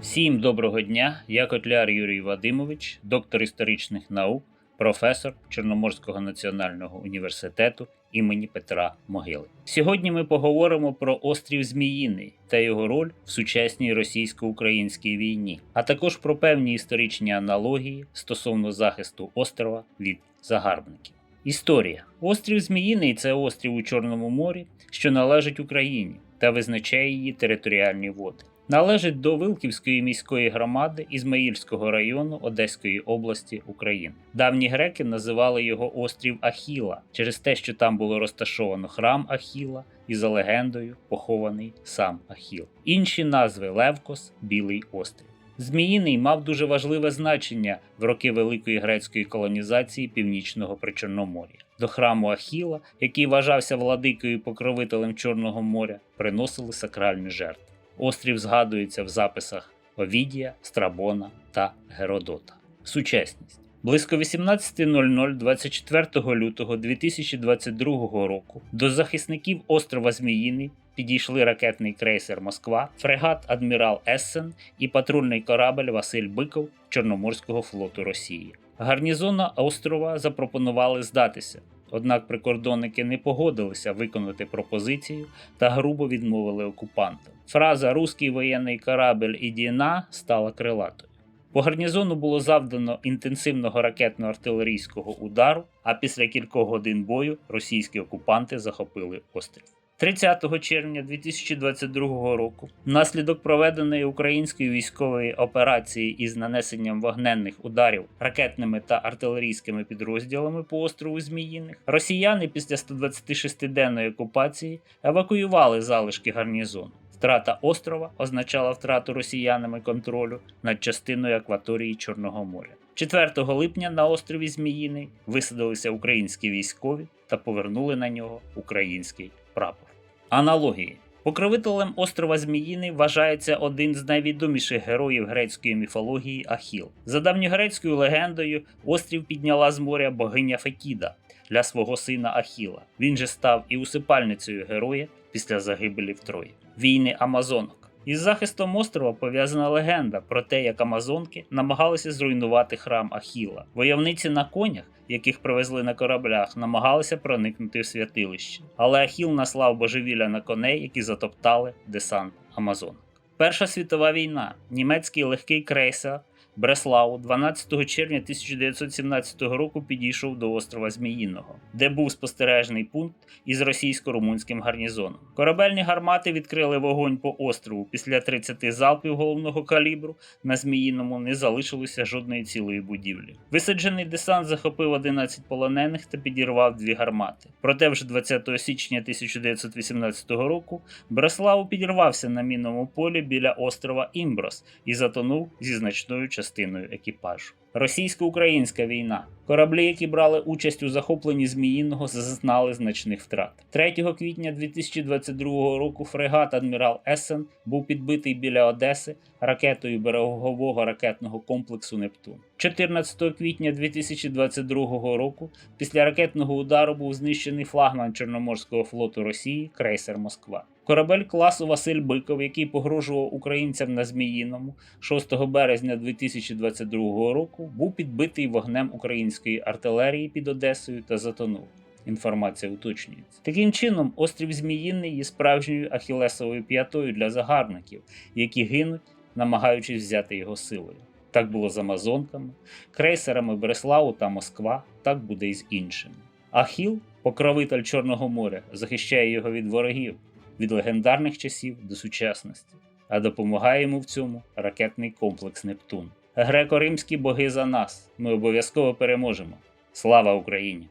Всім доброго дня! Я Котляр Юрій Вадимович, доктор історичних наук, професор Чорноморського національного університету імені Петра Могили. Сьогодні ми поговоримо про острів Зміїний та його роль в сучасній російсько-українській війні, а також про певні історичні аналогії стосовно захисту острова від загарбників. Історія: острів Зміїний це острів у Чорному морі, що належить Україні та визначає її територіальні води. Належить до Вилківської міської громади Ізмаїльського району Одеської області України. Давні греки називали його острів Ахіла через те, що там було розташовано храм Ахіла і за легендою похований сам Ахіл. Інші назви Левкос, Білий острів. Зміїний мав дуже важливе значення в роки великої грецької колонізації північного Причорномор'я. До храму Ахіла, який вважався владикою покровителем Чорного моря, приносили сакральні жертви. Острів згадується в записах Овідія, Страбона та Геродота. Сучасність близько 18.00 24 лютого 2022 року до захисників острова Зміїний підійшли ракетний крейсер Москва, фрегат Адмірал Ессен і патрульний корабель Василь Биков Чорноморського флоту Росії. Гарнізону острова запропонували здатися. Однак прикордонники не погодилися виконати пропозицію та грубо відмовили окупантам. Фраза Руський воєнний корабель і діна стала крилатою. По гарнізону було завдано інтенсивного ракетно-артилерійського удару, а після кількох годин бою російські окупанти захопили острів. 30 червня 2022 року, внаслідок проведеної української військової операції із нанесенням вогненних ударів ракетними та артилерійськими підрозділами по острову Зміїних, росіяни після 126-денної окупації евакуювали залишки гарнізону. Втрата острова означала втрату росіянами контролю над частиною акваторії Чорного моря. 4 липня на острові Зміїний висадилися українські військові та повернули на нього український прапор. Аналогії. Покровителем острова Зміїни вважається один з найвідоміших героїв грецької міфології Ахіл. За давньогрецькою легендою, острів підняла з моря богиня Фетіда для свого сина Ахіла. Він же став і усипальницею героя після загибелі в Трої. Війни Амазонок. Із захистом острова пов'язана легенда про те, як Амазонки намагалися зруйнувати храм Ахіла. Войовниці на конях, яких привезли на кораблях, намагалися проникнути в святилище. Але Ахіл наслав божевілля на коней, які затоптали десант Амазонок. Перша світова війна. Німецький легкий крейсер Бреслау 12 червня 1917 року підійшов до острова Зміїного, де був спостережний пункт із російсько-румунським гарнізоном. Корабельні гармати відкрили вогонь по острову. Після 30 залпів головного калібру на Зміїному не залишилося жодної цілої будівлі. Висаджений десант захопив 11 полонених та підірвав дві гармати. Проте вже 20 січня 1918 року Бреслау підірвався на мінному полі біля острова Імброс і затонув зі значною частиною екіпажу. Російсько-українська війна. Кораблі, які брали участь у захопленні Зміїного, зазнали значних втрат. 3 квітня 2022 року фрегат Адмірал Ессен був підбитий біля Одеси ракетою берегового ракетного комплексу Нептун. 14 квітня 2022 року після ракетного удару був знищений флагман Чорноморського флоту Росії крейсер Москва. Корабель класу Василь Биков, який погрожував українцям на Зміїному 6 березня 2022 року, був підбитий вогнем української артилерії під Одесою та затонув. Інформація уточнюється. Таким чином, острів Зміїний є справжньою ахілесовою п'ятою для загарбників, які гинуть, намагаючись взяти його силою. Так було з Амазонками, крейсерами Бреславу та Москва, так буде і з іншими. Ахіл, покровитель Чорного моря, захищає його від ворогів, від легендарних часів до сучасності, а допомагає йому в цьому ракетний комплекс Нептун. Греко-римські боги за нас. Ми обов'язково переможемо. Слава Україні!